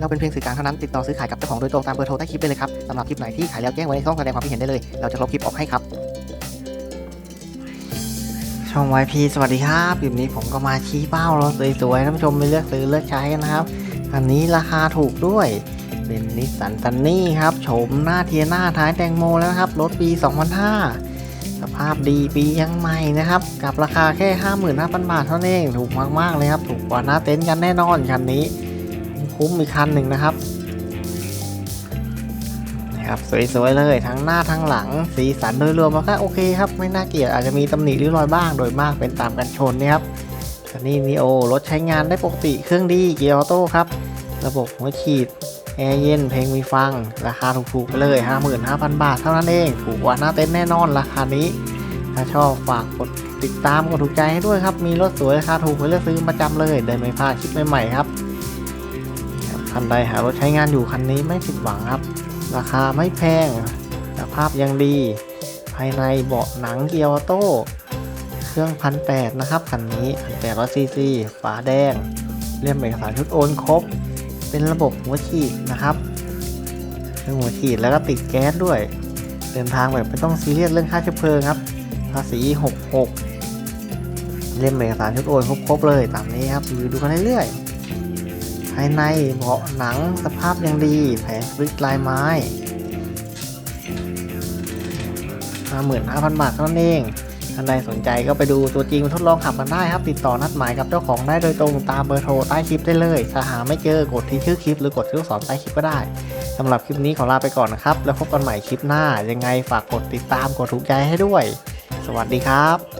เราเป็นเพียงสื่อกลางเท่านั้นติดต่อซื้อขายกับเจ้าของโดยตรงตามเบอร์โทรใต้คลิปได้เลยครับสำหรับคลิปไหนที่ขายแล้วแจ้งไว้ในช่องแสดงความคิดเห็นได้เลย เราจะลบคลิปออกให้ครับ ช่อง YP สวัสดีครับคลิปนี้ผมก็มาชี้เป้ารถสวยๆท่านผู้ชมไปเลือกซื้อเลือกใช้กันนะครับ อันนี้ราคาถูกด้วยเป็นนิสสันซันนี่ครับโฉมหน้าเทียหน้าท้ายแตงโมแล้วครับรถปี 2005 สภาพดีปียังใหม่นะครับ กับราคาแค่ 55,000 บาทเท่านั้นเองถูกมากๆเลยครับ ถูกกว่าหน้าเต็นท์กันแน่นอนคันนี้ คุ้มอีกคันหนึ่งนะครับนะครับสวยๆเลยทั้งหน้าทั้งหลัง สีสันโดยรวมมันก็โอเคครับไม่น่าเกลียดอาจจะมีตำหนิริ้วรอยบ้างโดยมากเป็นตามกันชนนะครับคันนี้นีโอรถใช้งานได้ปกติเครื่องดีเกียร์ออโต้ครับ ระบบหัวฉีดแอร์เย็นเพลงมีฟัง ราคาถูกๆเลย 55,000 บาทเท่านั้นเอง ถูกกว่าหน้าเต็นท์แน่นอนราคานี้ ถ้าชอบฝากกดติดตามกดถูกใจให้ด้วยครับ มีรถสวยราคาถูกไปเลือกซื้อประจำเลยเดินไม่พลาดคลิปใหม่ๆครับ คันใดหารถใช้งานอยู่คันนี้ไม่ผิดหวังครับ ราคาไม่แพงสภาพยังดี ภายในเบาะหนังเกียร์ออโต้เครื่องพันแปดนะครับคันนี้พันแปดร้อยซีซีฝาแดง เล่มเอกสารชุดโอนครบ เป็นระบบหัวฉีดนะครับเครื่องหัวฉีดแล้วก็ติดแก๊สด้วย เดินทางแบบไม่ต้องซีเรียสเรื่องค่าเชื้อเพลิงครับ ภาษี 66 เล่มเอกสารชุดโอนครบๆเลยตามนี้ครับรีวิวดูกันเรื่อยๆายในเบาะหนังสภาพยังดี แผงสปริกลายไม้55,000 บาทเท่านั้นเองท่านใดสนใจก็ไปดูตัวจริงมาทดลองขับกันได้ครับ ติดต่อนัดหมายกับเจ้าของได้โดยตรงตามเบอร์โทรใต้คลิปได้เลยถ้าหาไม่เจอกดที่ชื่อคลิป หรือกดที่ลูกศรใต้คลิปก็ได้สำหรับคลิปนี้ขอลาไปก่อนนะครับ แล้วพบกันใหม่คลิปหน้า ยังไงฝากกดติดตามกดถูกใจให้ด้วย สวัสดีครับ